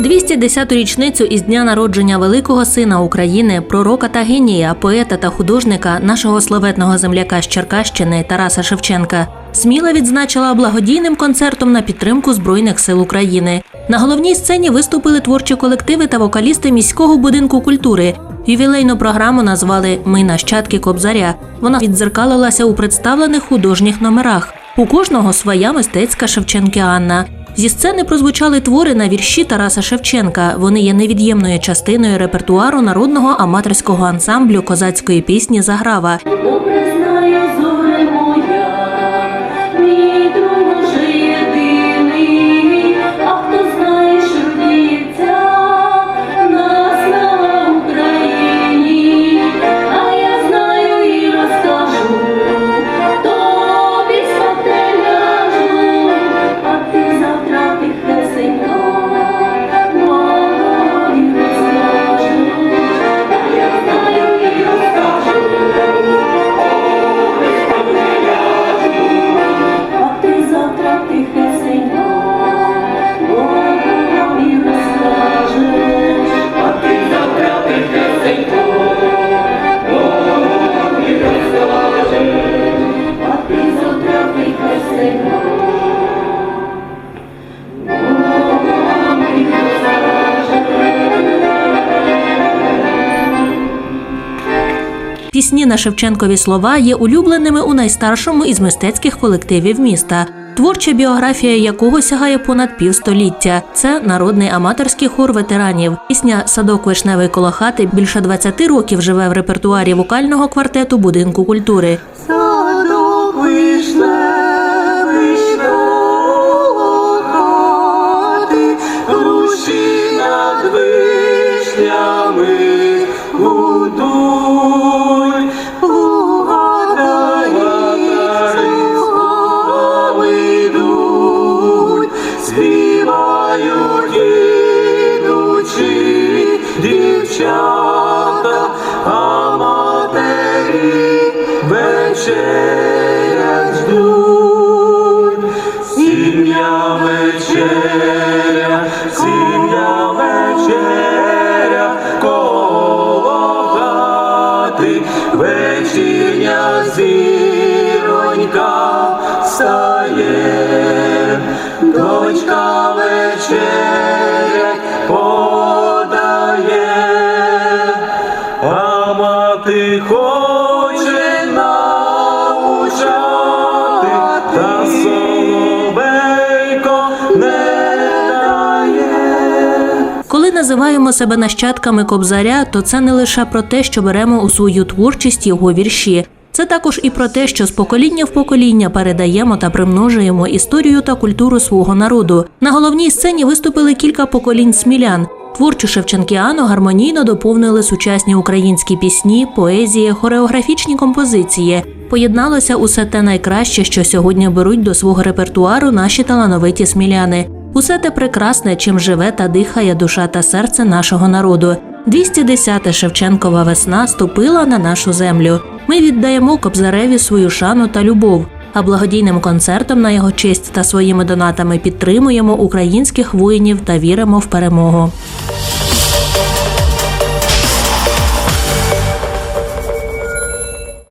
210-ту річницю із дня народження великого сина України, пророка та генія, поета та художника, нашого славетного земляка з Черкащини Тараса Шевченка, сміла відзначила благодійним концертом на підтримку Збройних сил України. На головній сцені виступили творчі колективи та вокалісти міського будинку культури. Ювілейну програму назвали Ми нащадки Кобзаря. Вона віддзеркалилася у представлених художніх номерах. У кожного своя мистецька Шевченкіанна. Зі сцени прозвучали твори на вірші Тараса Шевченка. Вони є невід'ємною частиною репертуару народного аматорського ансамблю козацької пісні Заграва. Пісні на Шевченкові слова є улюбленими у найстаршому із мистецьких колективів міста. Творча біографія якого сягає понад півстоліття. Це народний аматорський хор ветеранів. Пісня Садок вишневий коло хати більше 20 років живе в репертуарі вокального квартету будинку культури. Садок вишневий коло хати, вишнями дівчата, а матері вечерять ждуть. Сім'я вечеря, сім'я вечеря, коло хати, вечірня зіронька стає, Коли називаємо себе нащадками кобзаря, то це не лише про те, що беремо у свою творчість його вірші. Це також і про те, що з покоління в покоління передаємо та примножуємо історію та культуру свого народу. На головній сцені виступили кілька поколінь смілян. Творчу Шевченкіану гармонійно доповнили сучасні українські пісні, поезії, хореографічні композиції. Поєдналося усе те найкраще, що сьогодні беруть до свого репертуару наші талановиті сміляни. Усе те прекрасне, чим живе та дихає душа та серце нашого народу. 210-та Шевченкова весна ступила на нашу землю. Ми віддаємо Кобзареві свою шану та любов. А благодійним концертом на його честь та своїми донатами підтримуємо українських воїнів та віримо в перемогу.